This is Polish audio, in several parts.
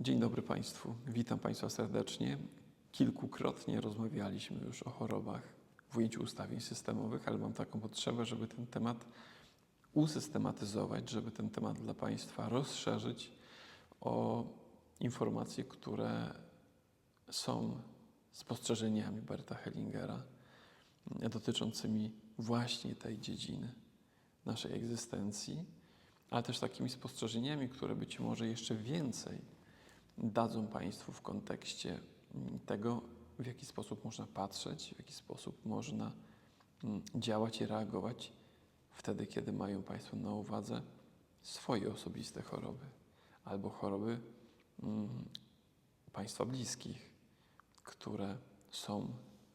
Dzień dobry Państwu. Witam Państwa serdecznie. Kilkukrotnie rozmawialiśmy już o chorobach w ujęciu ustawień systemowych, ale mam taką potrzebę, żeby ten temat usystematyzować, żeby ten temat dla Państwa rozszerzyć o informacje, które są spostrzeżeniami Berta Hellingera dotyczącymi właśnie tej dziedziny naszej egzystencji, ale też takimi spostrzeżeniami, które być może jeszcze więcej dadzą Państwu w kontekście mm, tego, w jaki sposób można patrzeć, w jaki sposób można mm, działać i reagować wtedy, kiedy mają Państwo na uwadze swoje osobiste choroby albo choroby mm, Państwa bliskich, które są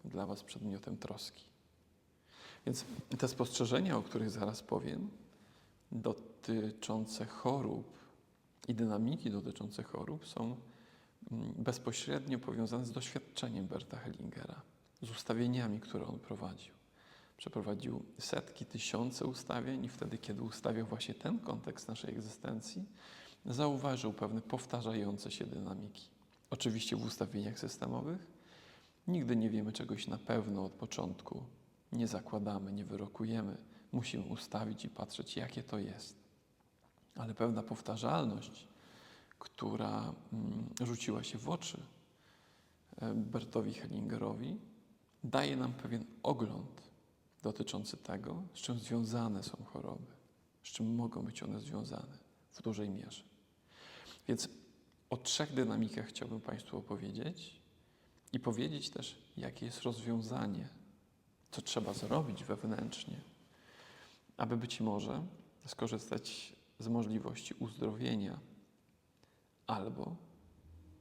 dla Was przedmiotem troski. Więc te spostrzeżenia, o których zaraz powiem, dotyczące chorób i dynamiki dotyczące chorób są mm, bezpośrednio powiązane z doświadczeniem Berta Hellingera, z ustawieniami, które on prowadził. Przeprowadził setki, tysiące ustawień i wtedy, kiedy ustawiał właśnie ten kontekst naszej egzystencji, zauważył pewne powtarzające się dynamiki. Oczywiście w ustawieniach systemowych nigdy nie wiemy czegoś na pewno od początku, nie zakładamy, nie wyrokujemy. Musimy ustawić i patrzeć, jakie to jest. Ale pewna powtarzalność, która mm, rzuciła się w oczy e, Bertowi Hellingerowi, daje nam pewien ogląd dotyczący tego, z czym związane są choroby, z czym mogą być one związane w dużej mierze. Więc o trzech dynamikach chciałbym Państwu opowiedzieć i powiedzieć też, jakie jest rozwiązanie, co trzeba zrobić wewnętrznie, aby być może skorzystać z możliwości uzdrowienia, albo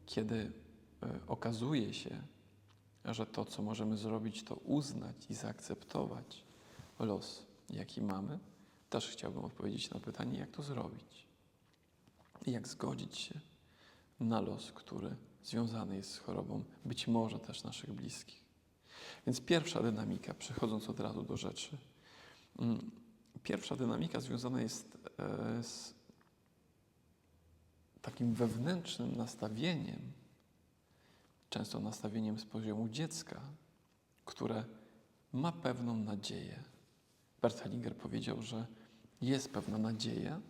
kiedy e, okazuje się, że to, co możemy zrobić, to uznać i zaakceptować los, jaki mamy, też chciałbym odpowiedzieć na pytanie, jak to zrobić. Jak zgodzić się na los, który związany jest z chorobą, być może też naszych bliskich. Więc pierwsza dynamika, przechodząc od razu do rzeczy. Pierwsza dynamika związana jest e, z takim wewnętrznym nastawieniem, często nastawieniem z poziomu dziecka, które ma pewną nadzieję. Bert Hellinger powiedział, że jest pewna nadzieja,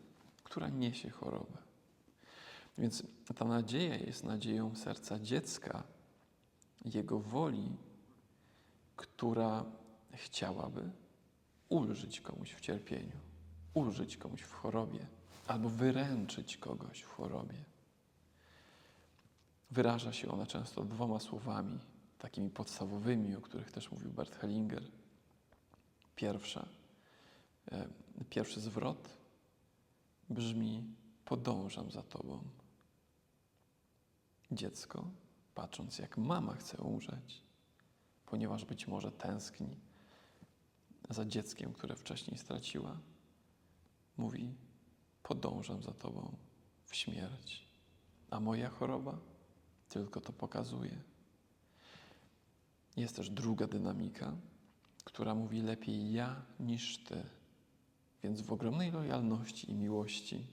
która niesie chorobę. Więc ta nadzieja jest nadzieją serca dziecka, jego woli, która chciałaby ulżyć komuś w cierpieniu, ulżyć komuś w chorobie albo wyręczyć kogoś w chorobie. Wyraża się ona często dwoma słowami, takimi podstawowymi, o których też mówił Bert Hellinger. Pierwsza, e, pierwszy zwrot brzmi: Podążam za Tobą. Dziecko, patrząc jak mama chce umrzeć, ponieważ być może tęskni za dzieckiem, które wcześniej straciła, mówi: Podążam za Tobą w śmierć. A moja choroba tylko to pokazuje. Jest też druga dynamika, która mówi: Lepiej ja niż Ty. Więc w ogromnej lojalności i miłości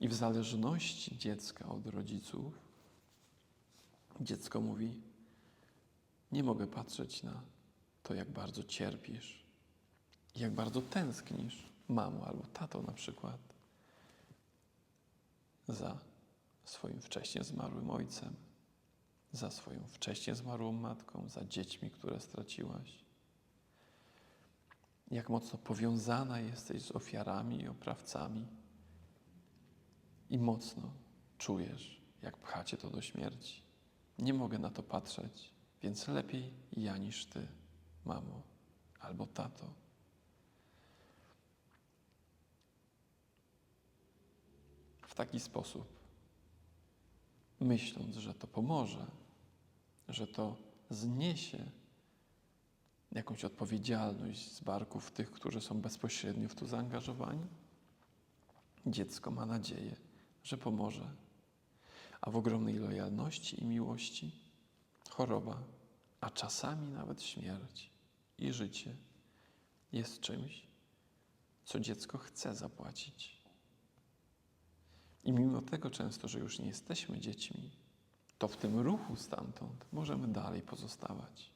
i w zależności dziecka od rodziców, dziecko mówi: Nie mogę patrzeć na to, jak bardzo cierpisz, jak bardzo tęsknisz, mamo albo tato na przykład, za swoim wcześnie zmarłym ojcem, za swoją wcześnie zmarłą matką, za dziećmi, które straciłaś. Jak mocno powiązana jesteś z ofiarami i oprawcami, i mocno czujesz, jak pchacie to do śmierci. Nie mogę na to patrzeć, więc lepiej ja niż ty, mamo albo tato. W taki sposób, myśląc, że to pomoże, że to zniesie jakąś odpowiedzialność z barków tych, którzy są bezpośrednio w to zaangażowani, dziecko ma nadzieję, że pomoże. A w ogromnej lojalności i miłości choroba, a czasami nawet śmierć i życie jest czymś, co dziecko chce zapłacić. I mimo tego często, że już nie jesteśmy dziećmi, to w tym ruchu stamtąd możemy dalej pozostawać.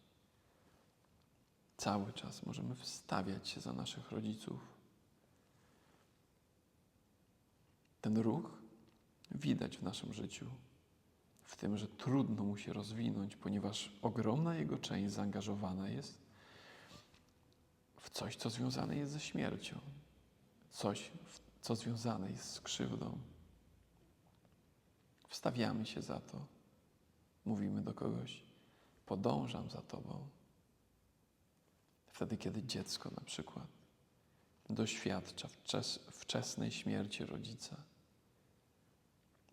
Cały czas możemy wstawiać się za naszych rodziców. Ten ruch widać w naszym życiu, w tym, że trudno mu się rozwinąć, ponieważ ogromna jego część zaangażowana jest w coś, co związane jest ze śmiercią, coś, co związane jest z krzywdą. Wstawiamy się za to, mówimy do kogoś: Podążam za Tobą. Wtedy, kiedy dziecko na przykład doświadcza wczes- wczesnej śmierci rodzica,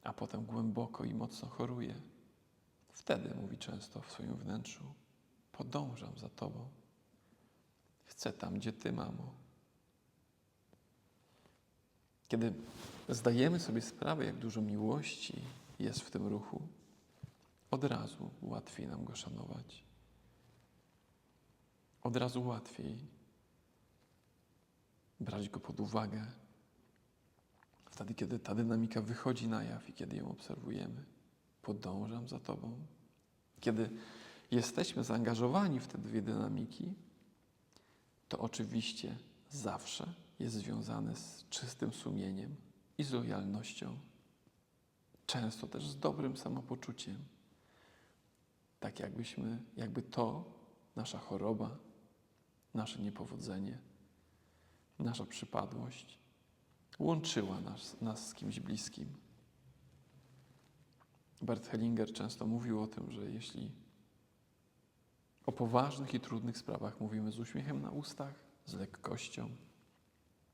a potem głęboko i mocno choruje, wtedy mówi często w swoim wnętrzu: Podążam za Tobą. Chcę tam, gdzie Ty, mamo. Kiedy zdajemy sobie sprawę, jak dużo miłości jest w tym ruchu, od razu łatwiej nam go szanować. Od razu łatwiej brać go pod uwagę. Wtedy, kiedy ta dynamika wychodzi na jaw i kiedy ją obserwujemy, podążam za Tobą. Kiedy jesteśmy zaangażowani w te dwie dynamiki, to oczywiście zawsze jest związane z czystym sumieniem i z lojalnością. Często też z dobrym samopoczuciem. Tak jakbyśmy, jakby to, nasza choroba, nasze niepowodzenie, nasza przypadłość łączyła nas, nas z kimś bliskim. Bert Hellinger często mówił o tym, że jeśli o poważnych i trudnych sprawach mówimy z uśmiechem na ustach, z lekkością,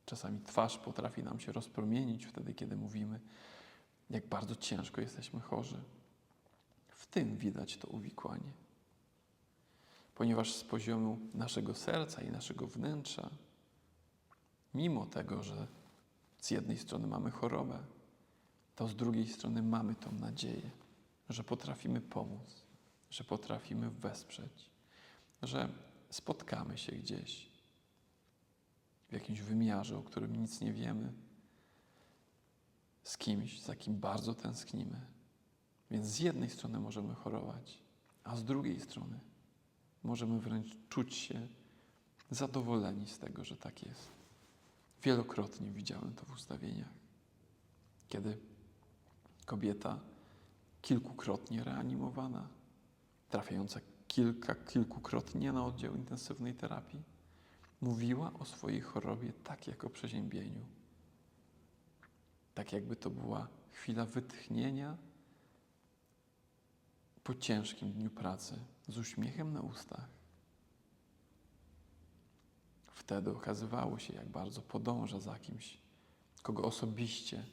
czasami twarz potrafi nam się rozpromienić wtedy, kiedy mówimy, jak bardzo ciężko jesteśmy chorzy. W tym widać to uwikłanie. Ponieważ z poziomu naszego serca i naszego wnętrza, mimo tego, że z jednej strony mamy chorobę, to z drugiej strony mamy tą nadzieję, że potrafimy pomóc, że potrafimy wesprzeć, że spotkamy się gdzieś w jakimś wymiarze, o którym nic nie wiemy, z kimś, za kim bardzo tęsknimy. Więc z jednej strony możemy chorować, a z drugiej strony możemy wręcz czuć się zadowoleni z tego, że tak jest. Wielokrotnie widziałem to w ustawieniach, kiedy kobieta kilkukrotnie reanimowana, trafiająca kilka, kilkukrotnie na oddział intensywnej terapii, mówiła o swojej chorobie tak jak o przeziębieniu. Tak jakby to była chwila wytchnienia po ciężkim dniu pracy, z uśmiechem na ustach. Wtedy okazywało się, jak bardzo podąża za kimś, kogo osobiście,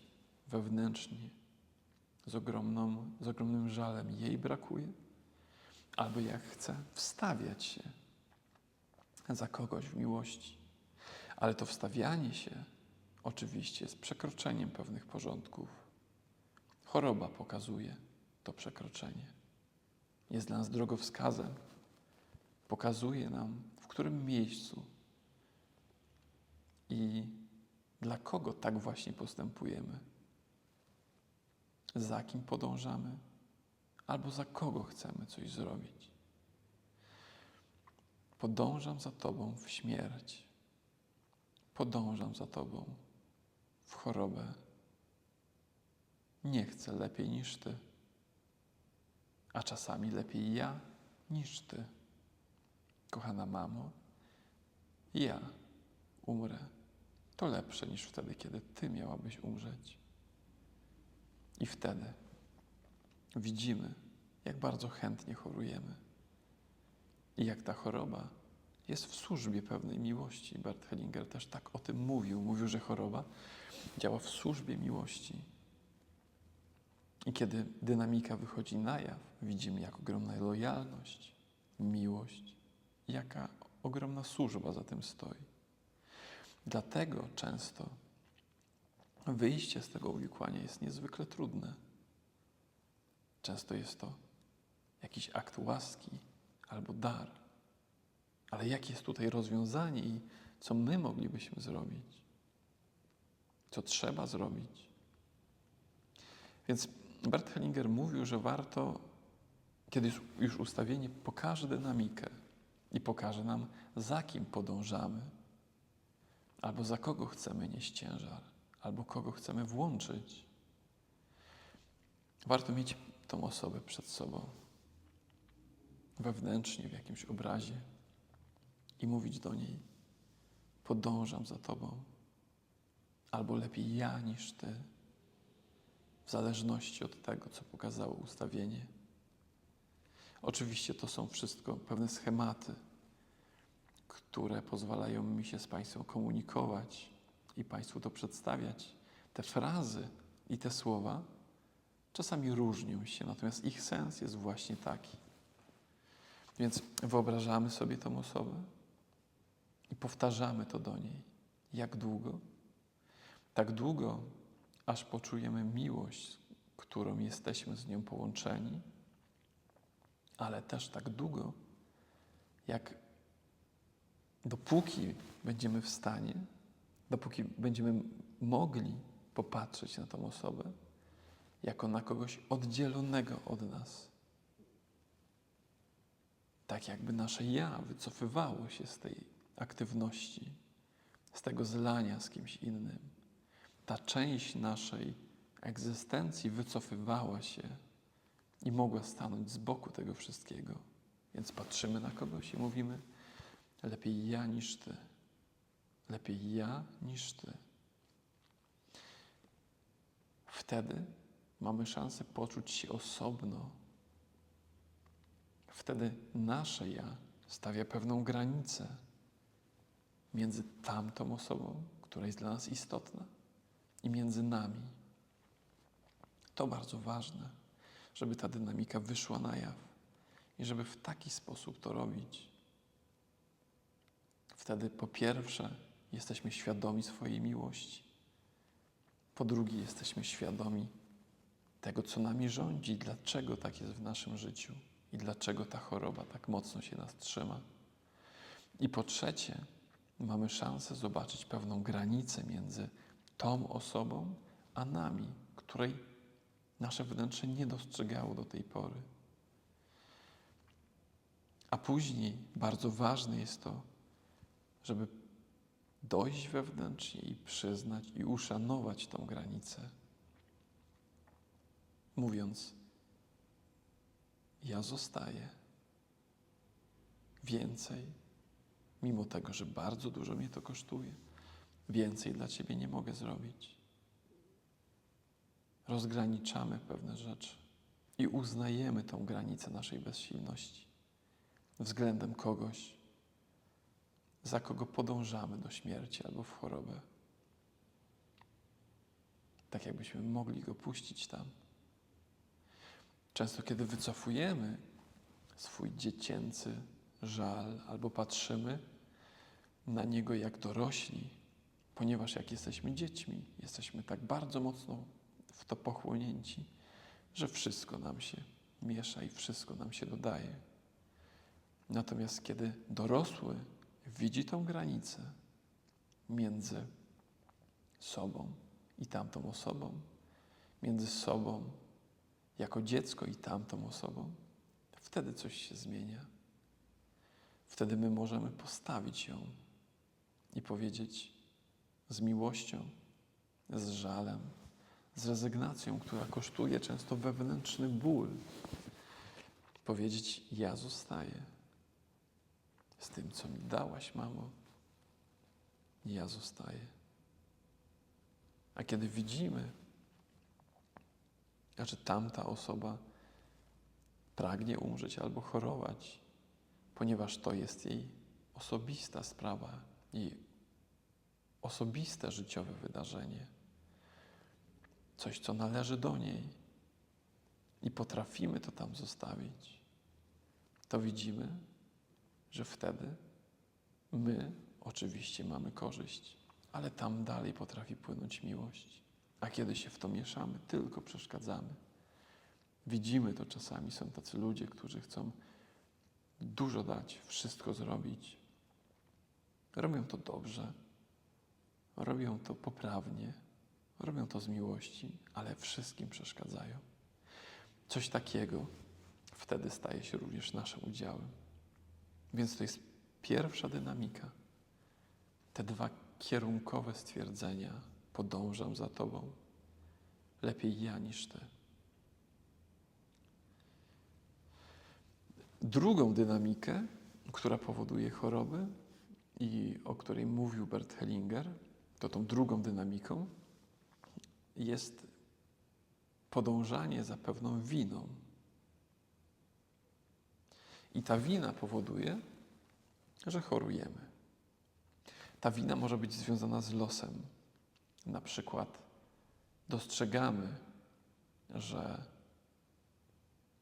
wewnętrznie, z, ogromną, z ogromnym żalem jej brakuje, albo jak chce wstawiać się za kogoś w miłości. Ale to wstawianie się oczywiście jest przekroczeniem pewnych porządków. Choroba pokazuje to przekroczenie. Jest dla nas drogowskazem. Pokazuje nam, w którym miejscu i dla kogo tak właśnie postępujemy. Za kim podążamy, albo za kogo chcemy coś zrobić. Podążam za Tobą w śmierć. Podążam za Tobą w chorobę. Nie chcę lepiej niż Ty, a czasami lepiej ja niż Ty. Kochana mamo, ja umrę. To lepsze niż wtedy, kiedy Ty miałabyś umrzeć. I wtedy widzimy, jak bardzo chętnie chorujemy. I jak ta choroba jest w służbie pewnej miłości. Bert Hellinger też tak o tym mówił. Mówił, że choroba działa w służbie miłości. I kiedy dynamika wychodzi na jaw, widzimy, jak ogromna lojalność, miłość, jaka ogromna służba za tym stoi. Dlatego często wyjście z tego uwikłania jest niezwykle trudne. Często jest to jakiś akt łaski albo dar. Ale jakie jest tutaj rozwiązanie i co my moglibyśmy zrobić? Co trzeba zrobić? Więc Bert Hellinger mówił, że warto, kiedy już- ustawienie pokaże dynamikę i pokaże nam, za kim podążamy, albo za kogo chcemy nieść ciężar, albo kogo chcemy włączyć. Warto mieć tą osobę przed sobą, wewnętrznie, w jakimś obrazie i mówić do niej: Podążam za Tobą, albo lepiej ja niż Ty, w zależności od tego, co pokazało ustawienie. Oczywiście to są wszystko pewne schematy, które pozwalają mi się z Państwem komunikować i Państwu to przedstawiać. Te frazy i te słowa czasami różnią się, natomiast ich sens jest właśnie taki. Więc wyobrażamy sobie tą osobę powtarzamy to do niej. Jak długo? Tak długo, aż poczujemy miłość, którą jesteśmy z nią połączeni, ale też tak długo, jak dopóki będziemy w stanie, dopóki będziemy mogli popatrzeć na tą osobę jako na kogoś oddzielonego od nas. Tak jakby nasze ja wycofywało się z tej aktywności, z tego zlania z kimś innym. Ta część naszej egzystencji wycofywała się i mogła stanąć z boku tego wszystkiego. Więc patrzymy na kogoś i mówimy: lepiej ja niż ty. Lepiej ja niż ty. Wtedy mamy szansę poczuć się osobno. Wtedy nasze ja stawia pewną granicę między tamtą osobą, która jest dla nas istotna, i między nami. To bardzo ważne, żeby ta dynamika wyszła na jaw i żeby w taki sposób to robić. Wtedy po pierwsze jesteśmy świadomi swojej miłości, po drugie jesteśmy świadomi tego, co nami rządzi, dlaczego tak jest w naszym życiu i dlaczego ta choroba tak mocno się nas trzyma. I po trzecie, mamy szansę zobaczyć pewną granicę między tą osobą a nami, której nasze wnętrze nie dostrzegało do tej pory. A później bardzo ważne jest to, żeby dojść wewnętrznie i przyznać i uszanować tą granicę, mówiąc: Ja zostaję. Więcej, mimo tego, że bardzo dużo mnie to kosztuje, więcej dla Ciebie nie mogę zrobić. Rozgraniczamy pewne rzeczy i uznajemy tą granicę naszej bezsilności względem kogoś, za kogo podążamy do śmierci albo w chorobę. Tak jakbyśmy mogli go puścić tam. Często, kiedy wycofujemy swój dziecięcy żal albo patrzymy na niego jak dorośli, ponieważ jak jesteśmy dziećmi, jesteśmy tak bardzo mocno w to pochłonięci, że wszystko nam się miesza i wszystko nam się dodaje. Natomiast kiedy dorosły widzi tą granicę między sobą i tamtą osobą, między sobą jako dziecko i tamtą osobą, wtedy coś się zmienia. Wtedy my możemy postawić ją i powiedzieć z miłością, z żalem, z rezygnacją, która kosztuje często wewnętrzny ból. Powiedzieć: Ja zostaję z tym, co mi dałaś, mamo. Ja zostaję. A kiedy widzimy, że tamta osoba pragnie umrzeć albo chorować, ponieważ to jest jej osobista sprawa, jej osobiste życiowe wydarzenie, coś, co należy do niej i potrafimy to tam zostawić, to widzimy, że wtedy my oczywiście mamy korzyść, ale tam dalej potrafi płynąć miłość. A kiedy się w to mieszamy, tylko przeszkadzamy. Widzimy to czasami, są tacy ludzie, którzy chcą dużo dać, wszystko zrobić. Robią to dobrze, robią to poprawnie, Robią to z miłości, ale wszystkim przeszkadzają. Coś takiego wtedy staje się również naszym udziałem. Więc to jest pierwsza dynamika. Te dwa kierunkowe stwierdzenia: podążam za Tobą, lepiej ja niż Ty. Drugą dynamikę, która powoduje choroby i o której mówił Bert Hellinger, to tą drugą dynamiką jest podążanie za pewną winą. I ta wina powoduje, że chorujemy. Ta wina może być związana z losem. Na przykład dostrzegamy, że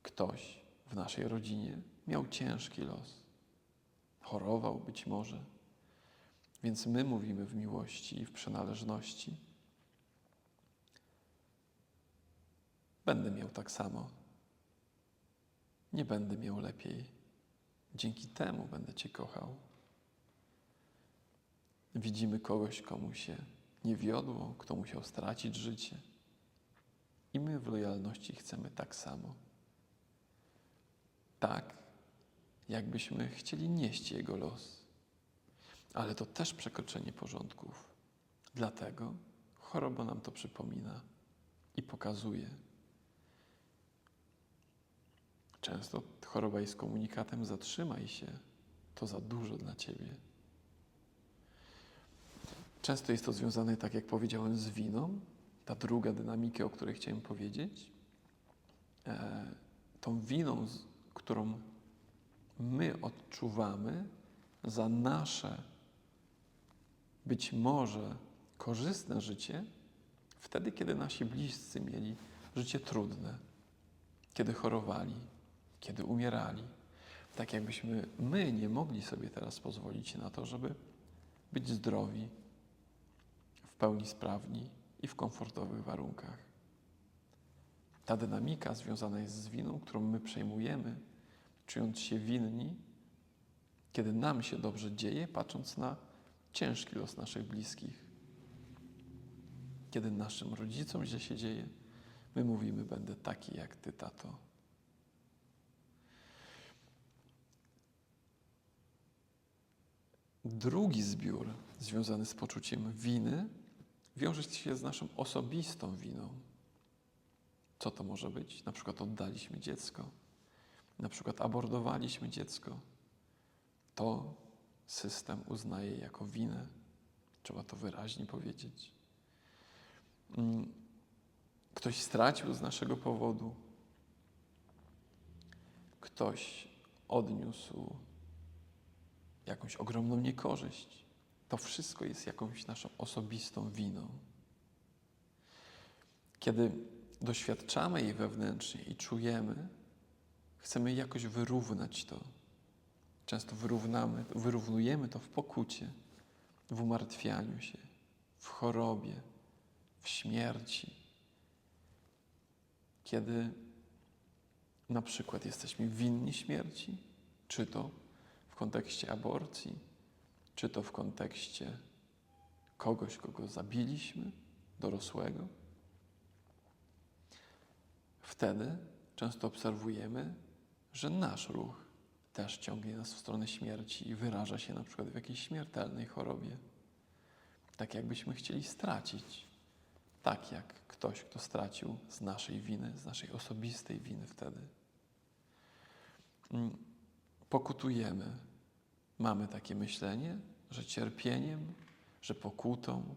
ktoś w naszej rodzinie miał ciężki los, chorował być może. Więc my mówimy w miłości i w przynależności. Będę miał tak samo. Nie będę miał lepiej. Dzięki temu będę Cię kochał. Widzimy kogoś, komu się nie wiodło, kto musiał stracić życie. I my w lojalności chcemy tak samo. Tak, jakbyśmy chcieli nieść jego los. Ale to też przekroczenie porządków. Dlatego choroba nam to przypomina i pokazuje. Często choroba jest komunikatem: zatrzymaj się, to za dużo dla ciebie. Często jest to związane, tak jak powiedziałem, z winą. Ta druga dynamika, o której chciałem powiedzieć, e, tą winą, którą my odczuwamy za nasze być może korzystne życie, wtedy, kiedy nasi bliscy mieli życie trudne, kiedy chorowali, kiedy umierali. Tak jakbyśmy my nie mogli sobie teraz pozwolić na to, żeby być zdrowi, w pełni sprawni i w komfortowych warunkach. Ta dynamika związana jest z winą, którą my przejmujemy, czując się winni, kiedy nam się dobrze dzieje, patrząc na ciężki los naszych bliskich. Kiedy naszym rodzicom źle się dzieje, my mówimy: Będę taki jak ty, tato. Drugi zbiór związany z poczuciem winy wiąże się z naszą osobistą winą. Co to może być? Na przykład oddaliśmy dziecko, na przykład abordowaliśmy dziecko. To system uznaje jako winę. Trzeba to wyraźnie powiedzieć. Mm, Ktoś stracił z naszego powodu, ktoś odniósł jakąś ogromną niekorzyść. To wszystko jest jakąś naszą osobistą winą. Kiedy doświadczamy jej wewnętrznie i czujemy, chcemy jakoś wyrównać to. Często wyrównamy, wyrównujemy to w pokucie, w umartwianiu się, w chorobie, w śmierci. Kiedy na przykład jesteśmy winni śmierci, czy to w kontekście aborcji, czy to w kontekście kogoś, kogo zabiliśmy, dorosłego. Wtedy często obserwujemy, że nasz ruch też ciągnie nas w stronę śmierci i wyraża się na przykład w jakiejś śmiertelnej chorobie. Tak jakbyśmy chcieli stracić. Tak jak ktoś, kto stracił z naszej winy, z naszej osobistej winy wtedy. Mm, Pokutujemy. Mamy takie myślenie, że cierpieniem, że pokutą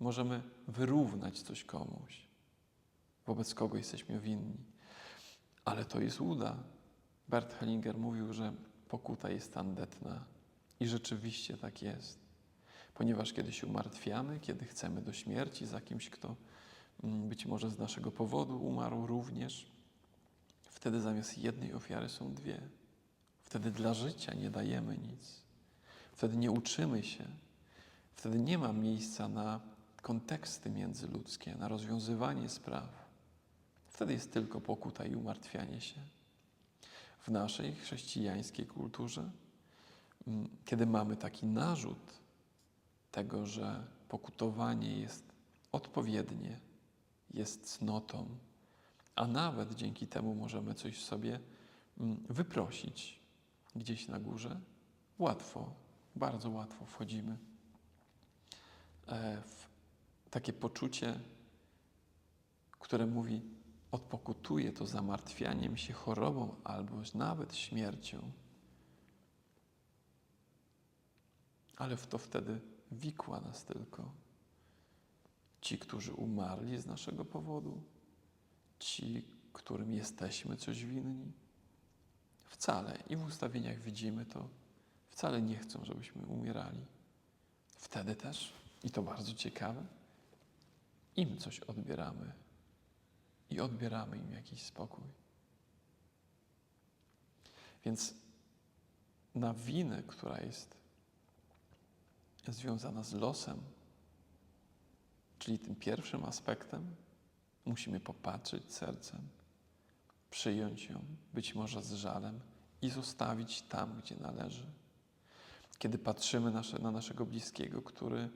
możemy wyrównać coś komuś, wobec kogo jesteśmy winni. Ale to jest łuda. Bert Hellinger mówił, że pokuta jest tandetna i rzeczywiście tak jest. Ponieważ kiedy się umartwiamy, kiedy chcemy do śmierci za kimś, kto mm, być może z naszego powodu umarł również, wtedy zamiast jednej ofiary są dwie. Wtedy dla życia nie dajemy nic. Wtedy nie uczymy się. Wtedy nie ma miejsca na konteksty międzyludzkie, na rozwiązywanie spraw. Wtedy jest tylko pokuta i umartwianie się. W naszej chrześcijańskiej kulturze, mm, kiedy mamy taki narzut tego, że pokutowanie jest odpowiednie, jest cnotą, a nawet dzięki temu możemy coś sobie mm, wyprosić gdzieś na górze. Łatwo, bardzo łatwo wchodzimy e, w takie poczucie, które mówi: odpokutuję to zamartwianiem się chorobą albo nawet śmiercią. Ale w to wtedy wikła nas tylko ci, którzy umarli z naszego powodu, ci, którym jesteśmy coś winni. Wcale i w ustawieniach widzimy to, wcale nie chcą, żebyśmy umierali. Wtedy też, i to bardzo ciekawe, im coś odbieramy i odbieramy im jakiś spokój. Więc na winę, która jest związana z losem, czyli tym pierwszym aspektem, musimy popatrzeć sercem, przyjąć ją, być może z żalem i zostawić tam, gdzie należy. Kiedy patrzymy nasze, na naszego bliskiego, który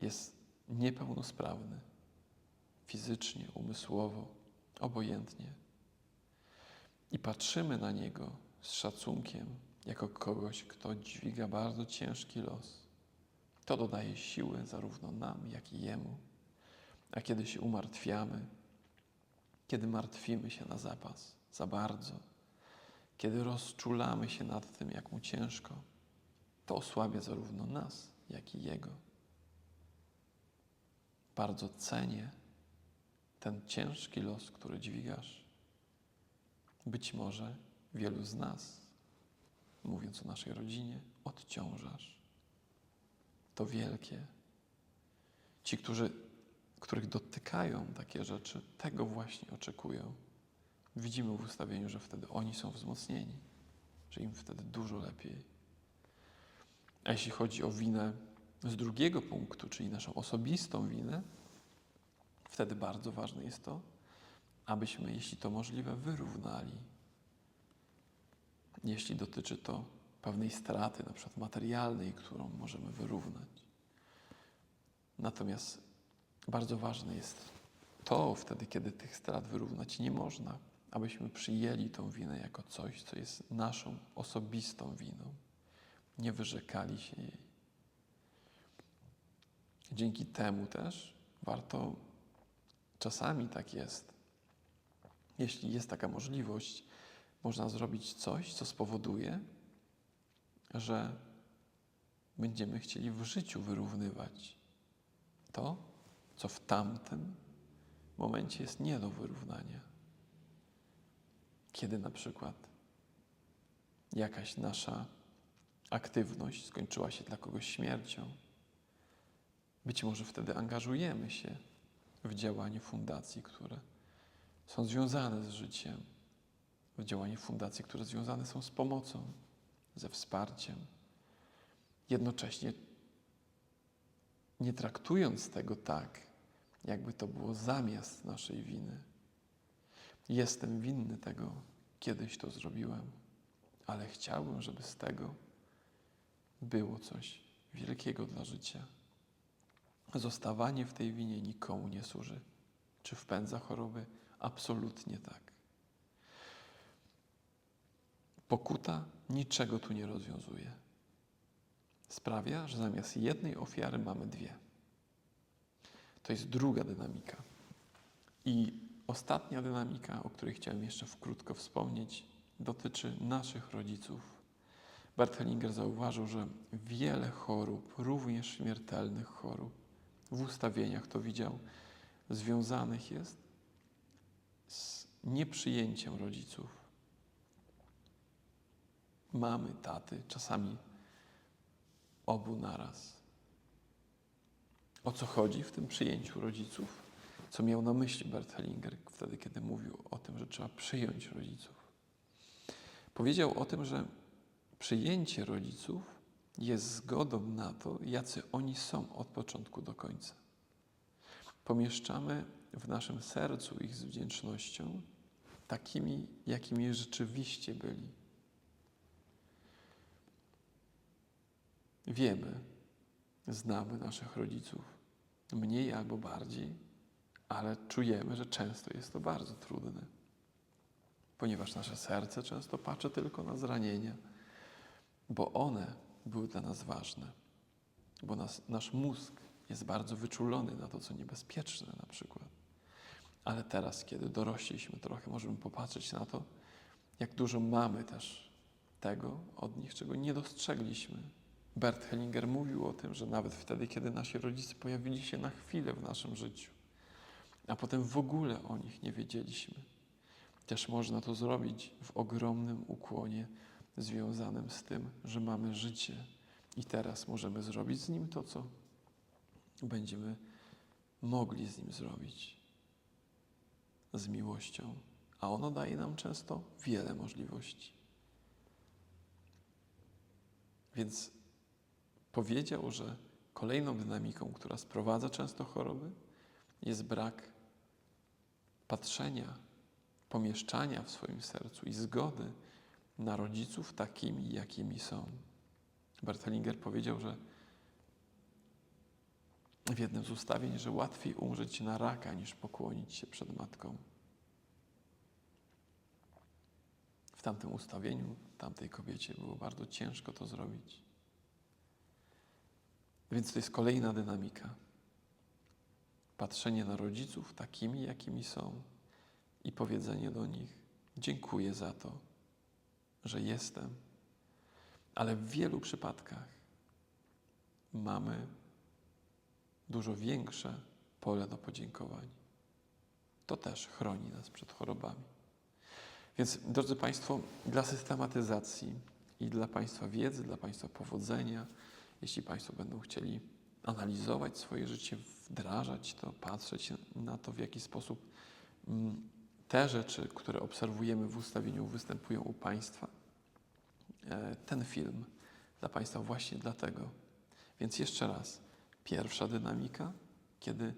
jest niepełnosprawny, fizycznie, umysłowo, obojętnie, i patrzymy na niego z szacunkiem, jako kogoś, kto dźwiga bardzo ciężki los, to dodaje siły zarówno nam, jak i jemu. A kiedy się umartwiamy, kiedy martwimy się na zapas za bardzo, kiedy rozczulamy się nad tym, jak mu ciężko, to osłabia zarówno nas, jak i jego. Bardzo cenię ten ciężki los, który dźwigasz. Być może wielu z nas, mówiąc o naszej rodzinie, odciążasz. To wielkie. Ci, którzy, których dotykają takie rzeczy, tego właśnie oczekują. Widzimy w ustawieniu, że wtedy oni są wzmocnieni, że im wtedy dużo lepiej. A jeśli chodzi o winę z drugiego punktu, czyli naszą osobistą winę, wtedy bardzo ważne jest to, abyśmy, jeśli to możliwe, wyrównali. Jeśli dotyczy to pewnej straty, na przykład materialnej, którą możemy wyrównać. Natomiast bardzo ważne jest to wtedy, kiedy tych strat wyrównać nie można, abyśmy przyjęli tą winę jako coś, co jest naszą osobistą winą. Nie wyrzekali się jej. Dzięki temu też warto, czasami tak jest, jeśli jest taka możliwość, można zrobić coś, co spowoduje, że będziemy chcieli w życiu wyrównywać to, co w tamtym momencie jest nie do wyrównania. Kiedy na przykład jakaś nasza aktywność skończyła się dla kogoś śmiercią, być może wtedy angażujemy się w działanie fundacji, które są związane z życiem, w działanie fundacji, które związane są z pomocą, ze wsparciem. Jednocześnie nie traktując tego tak, jakby to było zamiast naszej winy. Jestem winny tego, kiedyś to zrobiłem, ale chciałbym, żeby z tego było coś wielkiego dla życia. Zostawanie w tej winie nikomu nie służy. Czy wpędza choroby? Absolutnie tak. Pokuta niczego tu nie rozwiązuje. Sprawia, że zamiast jednej ofiary mamy dwie. To jest druga dynamika. I ostatnia dynamika, o której chciałem jeszcze krótko wspomnieć, dotyczy naszych rodziców. Bert Hellinger zauważył, że wiele chorób, również śmiertelnych chorób, w ustawieniach to widział, związanych jest z nieprzyjęciem rodziców mamy, taty, czasami obu naraz. O co chodzi w tym przyjęciu rodziców? Co miał na myśli Bert Hellinger wtedy, kiedy mówił o tym, że trzeba przyjąć rodziców? Powiedział o tym, że przyjęcie rodziców jest zgodą na to, jacy oni są od początku do końca. Pomieszczamy w naszym sercu ich z wdzięcznością takimi, jakimi rzeczywiście byli Wiemy, znamy naszych rodziców, mniej albo bardziej, ale czujemy, że często jest to bardzo trudne, ponieważ nasze serce często patrzy tylko na zranienia, bo one były dla nas ważne, bo nas, nasz mózg jest bardzo wyczulony na to, co niebezpieczne na przykład. Ale teraz, kiedy dorośliśmy trochę, możemy popatrzeć na to, jak dużo mamy też tego od nich, czego nie dostrzegliśmy. Bert Hellinger mówił o tym, że nawet wtedy, kiedy nasi rodzice pojawili się na chwilę w naszym życiu, a potem w ogóle o nich nie wiedzieliśmy, też można to zrobić w ogromnym ukłonie związanym z tym, że mamy życie i teraz możemy zrobić z nim to, co będziemy mogli z nim zrobić. Z miłością, a ono daje nam często wiele możliwości. Więc powiedział, że kolejną dynamiką, która sprowadza często choroby, jest brak patrzenia, pomieszczania w swoim sercu i zgody na rodziców takimi, jakimi są. Bartelinger powiedział, że w jednym z ustawień, że łatwiej umrzeć na raka, niż pokłonić się przed matką. W tamtym ustawieniu, tamtej kobiecie było bardzo ciężko to zrobić. Więc to jest kolejna dynamika. Patrzenie na rodziców takimi, jakimi są i powiedzenie do nich: Dziękuję za to, że jestem. Ale w wielu przypadkach mamy dużo większe pole do podziękowań. To też chroni nas przed chorobami. Więc, drodzy Państwo, dla systematyzacji i dla Państwa wiedzy, dla Państwa powodzenia, jeśli Państwo będą chcieli analizować swoje życie, wdrażać to, patrzeć na to, w jaki sposób mm, te rzeczy, które obserwujemy w ustawieniu, występują u Państwa, e, ten film dla Państwa właśnie dlatego. Więc jeszcze raz, pierwsza dynamika, kiedy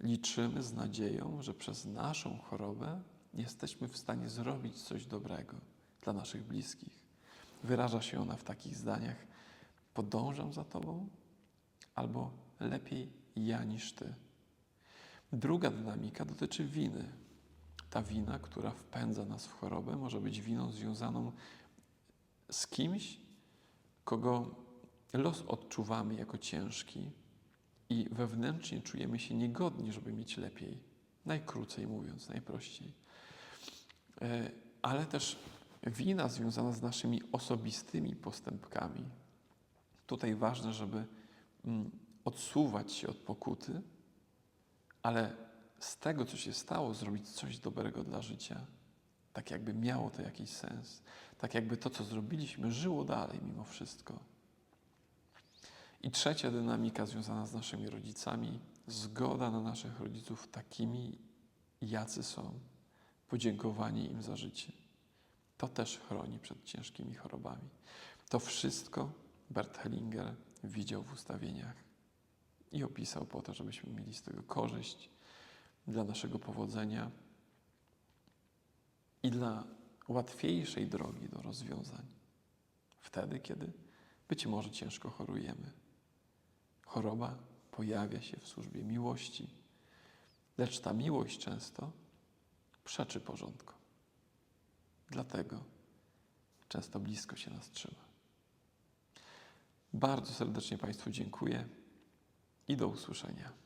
liczymy z nadzieją, że przez naszą chorobę jesteśmy w stanie zrobić coś dobrego dla naszych bliskich. Wyraża się ona w takich zdaniach: Podążam za Tobą, albo lepiej ja niż Ty. Druga dynamika dotyczy winy. Ta wina, która wpędza nas w chorobę, może być winą związaną z kimś, kogo los odczuwamy jako ciężki i wewnętrznie czujemy się niegodni, żeby mieć lepiej. Najkrócej mówiąc, najprościej. E, ale też wina związana z naszymi osobistymi postępkami. Tutaj ważne, żeby mm, odsuwać się od pokuty, ale z tego, co się stało, zrobić coś dobrego dla życia. Tak jakby miało to jakiś sens. Tak jakby to, co zrobiliśmy, żyło dalej mimo wszystko. I trzecia dynamika związana z naszymi rodzicami, zgoda na naszych rodziców takimi, jacy są, podziękowanie im za życie. To też chroni przed ciężkimi chorobami. To wszystko Bert Hellinger widział w ustawieniach i opisał po to, żebyśmy mieli z tego korzyść dla naszego powodzenia i dla łatwiejszej drogi do rozwiązań. Wtedy, kiedy być może ciężko chorujemy. Choroba pojawia się w służbie miłości, lecz ta miłość często przeczy porządku. Dlatego często blisko się nas trzyma. Bardzo serdecznie Państwu dziękuję i do usłyszenia.